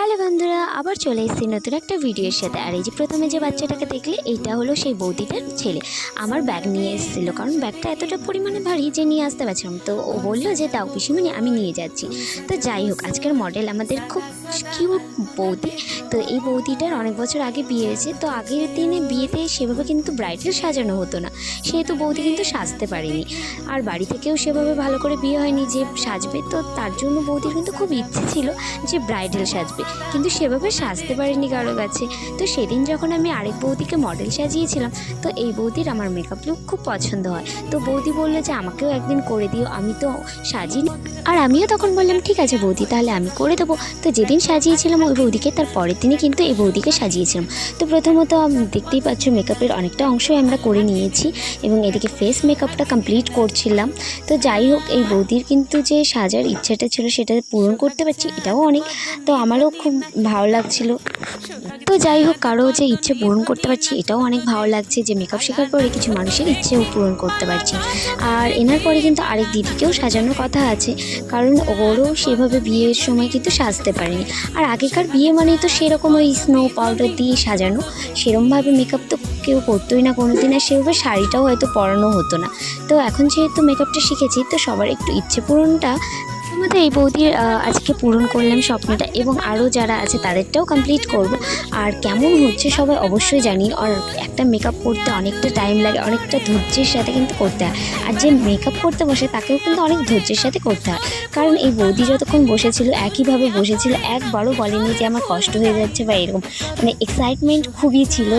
Hello বন্ধুরা, আবার চলে এসেছি নতুন একটা ভিডিওর সাথে। আর এই যে প্রথমে যে বাচ্চাটাকে দেখলে, এইটা হলো সেই বৌদিটার ছেলে। আমার ব্যাগ নিয়ে এসেছিল, কারণ ব্যাগটা এতটা পরিমাণে ভারী যে নিয়ে আসতে পারছিলাম। তো ও বলল যে, দাও পিসিমণি, আমি নিয়ে যাচ্ছি। তো যাই হোক, আজকের মডেল আমাদের খুব কিউট বৌদি। তো এই বৌদিটার অনেক বছর আগে বিয়ে হয়েছে। তো আগের দিনে বিয়েতে সেভাবে কিন্তু ব্রাইডাল সাজানো হতো না। সেহেতু বৌদি কিন্তু সাজতে পারেনি। আর বাড়ি থেকেও সেভাবে ভালো করে বিয়ে হয়নি যে সাজবে। তো তার জন্য বৌদির কিন্তু খুব ইচ্ছে ছিল যে ব্রাইডাল সাজবে। কিন্তু সেভাবে সাজতে পারিনি কারও কাছে। তো সেদিন যখন আমি আরেক বৌদিকে মডেল সাজিয়েছিলাম, তো এই বৌদির আমার মেকআপ লুক খুব পছন্দ হয়। তো বৌদি বলল যে, আমাকেও একদিন করে দিও, আমি তো সাজিনি। আর আমিও তখন বললাম, ঠিক আছে বৌদি, তাহলে আমি করে দেবো। তো যেদিন সাজিয়েছিলাম ওই বৌদিকে তার পরের দিনে কিন্তু এই বৌদিকে সাজিয়েছিলাম। তো প্রথমত দেখতেই পাচ্ছ মেকআপের অনেকটা অংশই আমরা করে নিয়েছি এবং এদিকে ফেস মেকআপটা কমপ্লিট করছিলাম। তো যাই হোক, এই বৌদির কিন্তু যে সাজার ইচ্ছাটা ছিল সেটা পূরণ করতে পারছি, এটাও অনেক। তো আমারও খুব ভালো লাগছিল। তো যাই হোক, কারও যে ইচ্ছে পূরণ করতে পারছি, এটাও অনেক ভালো লাগছে যে মেকআপ শেখার পরে কিছু মানুষের ইচ্ছেও পূরণ করতে পারছি। আর এনার পরে কিন্তু আরেক দিদিকেও সাজানোর কথা আছে, কারণ ওরও সেভাবে বিয়ের সময় কিন্তু সাজতে পারেনি। আর আগেকার বিয়ে মানেই তো সেরকম ওই স্নো পাউডার দিয়ে সাজানো। সেরমভাবে মেকআপ তো কেউ করতোই না কোনো দিন আর সেভাবে শাড়িটাও হয়তো পরানো হতো না। তো এখন যেহেতু মেকআপটা শিখেছি, তো সবার একটু ইচ্ছে পূরণটা মধ্যে এই বৌদির আজকে পূরণ করলাম স্বপ্নটা এবং আরও যারা আছে তাদেরটাও কমপ্লিট করব। আর কেমন হচ্ছে সবাই অবশ্যই জানি আর একটা মেকআপ করতে অনেকটা টাইম লাগে, অনেকটা ধৈর্যের সাথে কিন্তু করতে হয়। আর যে মেকআপ করতে বসে, তাকেও কিন্তু অনেক ধৈর্যের সাথে করতে হয়। কারণ এই বৌদি যতক্ষণ বসেছিল, একইভাবে বসেছিল, একবারও বলেনি যে আমার কষ্ট হয়ে যাচ্ছে বা এরকম। মানে এক্সাইটমেন্ট খুবই ছিল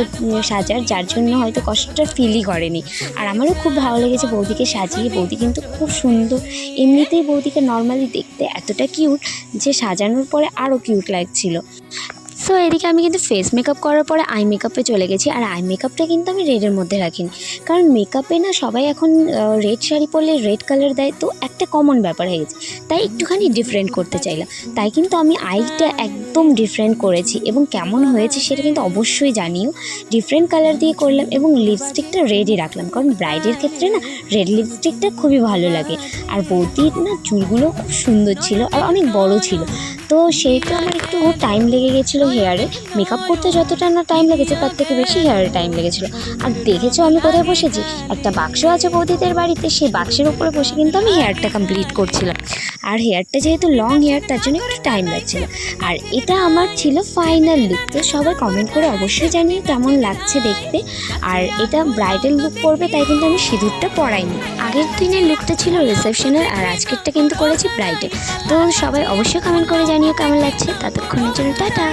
সাজার, যার জন্য হয়তো কষ্টটা ফিলই করেনি। আর আমারও খুব ভালো লেগেছে বৌদিকে সাজিয়ে। বৌদি কিন্তু খুব সুন্দর। এমনিতেই বৌদিকে নর্মালি দেখতে এতটা কিউট যে সাজানোর পরে আরও কিউট লাগছিল। সো এদিকে আমি কিন্তু ফেস মেকআপ করার পরে আই মেকআপে চলে গেছি। আর আই মেকআপটা কিন্তু আমি রেডের মধ্যে রাখিনি কারণ মেকআপে না সবাই এখন রেড শাড়ি পরলে রেড কালার দেয় তো একটা কমন ব্যাপার হয়ে গেছে। তাই একটুখানি ডিফারেন্ট করতে চাইলাম। তাই কিন্তু আমি আইটা একদম ডিফারেন্ট করেছি এবং কেমন হয়েছে সেটা কিন্তু অবশ্যই জানিও। ডিফারেন্ট কালার দিয়ে করলাম এবং লিপস্টিকটা রেডই রাখলাম। কারণ ব্রাইডের ক্ষেত্রে না রেড লিপস্টিকটা খুবই ভালো লাগে। আর বৌদির না চুলগুলো খুব সুন্দর ছিল আর অনেক বড় ছিল। তো সেইটা আমার একটু টাইম লেগে গেছিল হেয়ারে মেকআপ করতে যতটা না টাইম লেগেছে, তার থেকে বেশি হেয়ারে টাইম লেগেছিলো। আর দেখেছ আমি কোথায় বসেছি? একটা বাক্স আছে বৌদিদের বাড়িতে, সেই বাক্সের উপরে বসে কিন্তু আমি হেয়ারটা কমপ্লিট করছিলাম। আর হেয়ারটা যেহেতু লং হেয়ার, তার জন্য একটু টাইম লাগছিল। আর এটা আমার ছিল ফাইনাল লুক তো সবাই কমেন্ট করে অবশ্যই জানিয়ে কেমন লাগছে দেখতে। আর এটা ব্রাইডাল লুক করবে তাই কিন্তু আমি সিঁদুরটা পরাইনি। আগের দিনের লুকটা ছিল রিসেপশনের আর আজকেরটা কিন্তু করেছি ব্রাইডের তো সবাই অবশ্যই কমেন্ট করে জানিও কেমন লাগছে। ততক্ষণের জন্য টাটা।